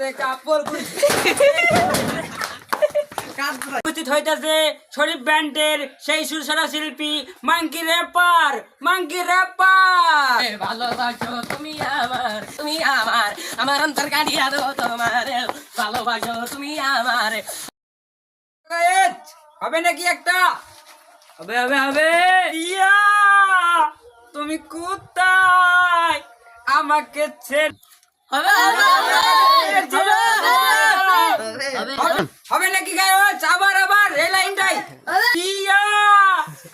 নাচতে কাপড় উপস্থিত হইতাছে শরীফ ব্যান্ডের সেই সুরসরা শিল্পী মাঙ্কি র্যাপার মাঙ্কি র্যাপার ভালোবাসো তুমি আমার তুমি আমার আমার অন্তর কাটিয়া দেবো তোমার ভালোবাসো তুমি আমার। হবে নাকি একটা? হবে হবে হবে। ইয়া তুমি কোথায় আমাকে ছেড়ে হবে হবে- হবে নাকি গায়ক আবার আবার এই লাইনটাই পিয়া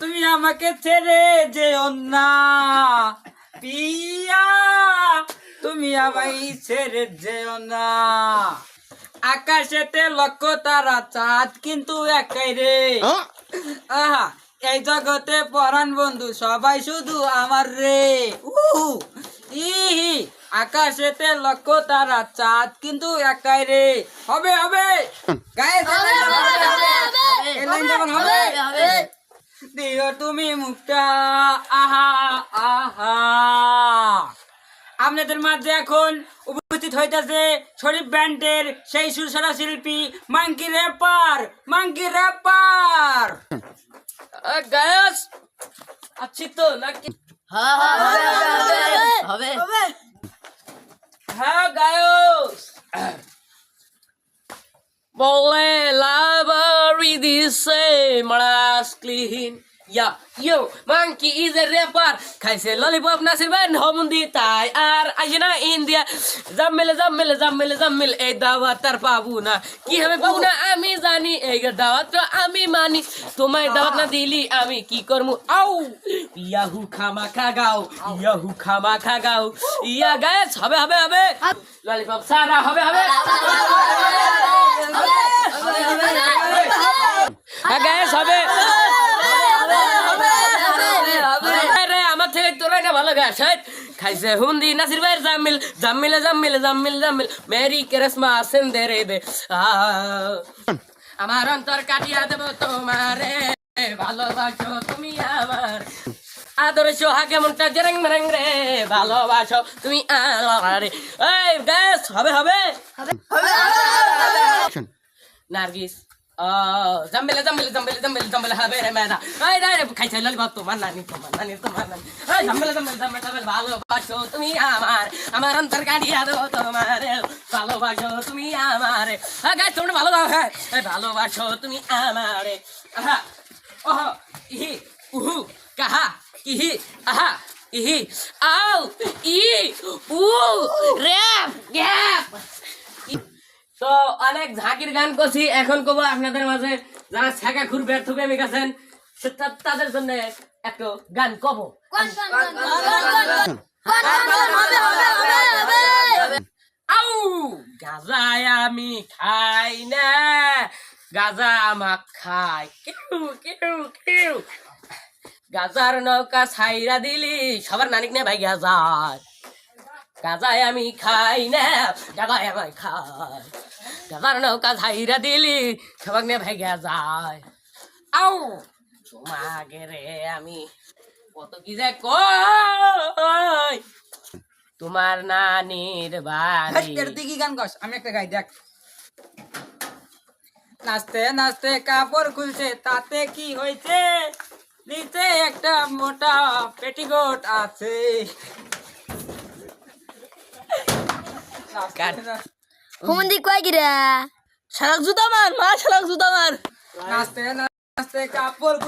তুমি আমাকে ছেড়ে যেও না। পিয়া তুমি আমায় ছেড়ে যেও না। আকাশেতে লক্ষ্য তারা চাঁদ কিন্তু একাই রে। আহা এই জগতে পরাণ বন্ধু সবাই শুধু আমার রে। উহু ইহি আকাশেতে লক্ষ্য তারা চাঁদ কিন্তু একাই রে। হবে হবে। গায়ে হবে দিও তুমি মুখটা আহা আহা। আপনাদের মাঝে এখন উপস্থিত হইতেছে শরীফ ব্যান্ডের সেই সুরসরা শিল্পী মাঙ্কি রেপার মাঙ্কি রেপার। গ্যাস আছি তো নাকি? হবে হ্যাঁ গায়ক মারাস clean. Yeah yo monkey is a rapper খাইছে ললিপপ নাসির ভাই নমন্দি তাই আর আসে না ইন্ডিয়া। জাম্মেলে জাম্মেলে জাম্মেলে জাম্মেল এই দাওয়াত তার পাবো না। কি হবে পাবো না আমি জানি এই দাওয়াত তো আমি মানি। তোমায় দাওয়াত না দিলি আমি কি করমু? আউ! ইয়াহু খামা খা গাও ইয়াহু খামা খা গাও। ইয়া গায়েস হবে হবে হবে। ললিপপ সারা হবে হবে। হ্যাঁ গায়েস হবে। আরে আমার থেকে তোরা না ভালো গাছ খাইছে হুন্দি নাসির ভাইয়ের জামিল জামিলে জামিলে জামিল জামিল। মেরি ক্রিসমাস সেন্দে রে দে। আমার অন্তর কাটিয়া দেব তোমারে। ভালোবাসো তুমি আমার। আদর সোহাগে মনটা জেরেং মেরেং রে। ভালোবাসো তুমি আরে এই গ্যাস হবে হবে। নার্গিস। ও জাম্বেলে জাম্বেলে জাম্বেলে জাম্বেলে জাম্বেলে হবে রে মেদা এই রে খাইছে ললিপপ তোমার নানি তোমার নানি তোমার নানি এই জাম্বেলে জাম্বেলে জাম্বেলে জাম্বেলে ভালোবাসো তুমি আমার আমার অন্তর কাটিয়া দেবো তোমার ভালোবাসো তুমি আমার হ্যাঁ গাছ তোমরা ভালো দাও হ্যাঁ এই ভালোবাসো তুমি আমারে আহা ওহ ইহি উহু কাহা ইহি আহা ইহি তো অনেক ঝাঁকির গান করছি এখন কব আপনাদের মাঝে যারা ছেঁকা খুর ব্যর্থ প্রেমিক আছেন তাদের জন্য একটু গান কব আউ গাজায় আমি খাই না গাজা আমাক খাই কেউ কেউ কেউ গাজার নৌকা ছাইরা দিলি সবার নানিক নে ভাই গাজার গাজায় আমি খাই না গাজায় আমায় খাই গাজার নৌকা ছাইরা দিলি সবাক নে ভাই যায়। আউ তোমাকে রে আমি কত কি যে কই? তোমার নানির বাড়ি। তুই কি গান গাস আমি একটা গাই দেখ। নাচতে নাচতে কাপড় খুলছে তাতে কি হয়েছে? নিচে একটা মোটা পেটিকোট আছে। হুমন্দি কয় গিরা? শালাক জুতা মার মা শালাক জুতা মার। নাচতে নাচতে কাপড়